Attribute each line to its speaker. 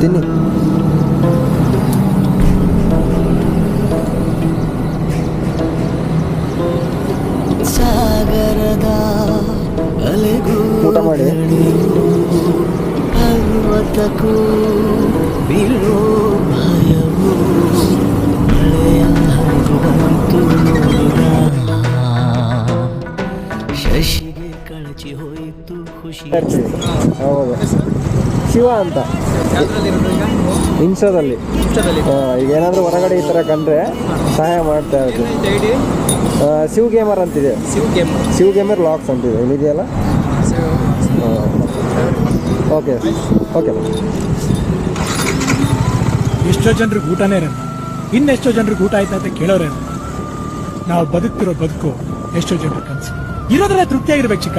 Speaker 1: ತಿನ್ನಿ
Speaker 2: ಸಾಗರದ
Speaker 1: ಊಟ ಮಾಡಿ.
Speaker 2: ಪರ್ವತಕ್ಕೂ ಬೀಳೋ ಭಯವು ಮಳೆಯ ಹರಿದು ಶಶಿಗೆ ಕಳಚಿ ಹೋಯಿತು ಖುಷಿ.
Speaker 1: ಹೌದು. ಶಿವ ಅಂತ. ಇನ್ಸ್ಟಾದಲ್ಲಿ. ಹಾ, ಈಗ ಏನಾದರೂ ಹೊರಗಡೆ ಈ ಥರ ಕಂಡ್ರೆ ಸಹಾಯ ಮಾಡ್ತಾ ಇರ್ತೀವಿ ಆ, ಶಿವ್ ಗೇಮರ್ ಅಂತಿದೆ.
Speaker 3: Shiv game
Speaker 1: Shiv gamer locks ಅಂತಿದೆ. ಇಲ್ಲಿದೆಯಲ್ಲ ಓಕೆ. ಓಕೆ.
Speaker 4: ಎಷ್ಟೋ ಜನರಿಗೆ ಊಟನೇ ಇರೋದು ಇನ್ನೆಷ್ಟೋ ಜನರಿಗೆ ಊಟ ಆಯ್ತಾ ಅಂತ ಕೇಳೋರೇ ನಾವು ಬದುಕ್ತಿರೋ ಬದುಕು ಎಷ್ಟೋ ಜನರ ಕನಸು. ತೃಪ್ತಿ ತೃಪ್ತಿಯಾಗಿರ್ಬೇಕು ಚಿಕ್ಕ.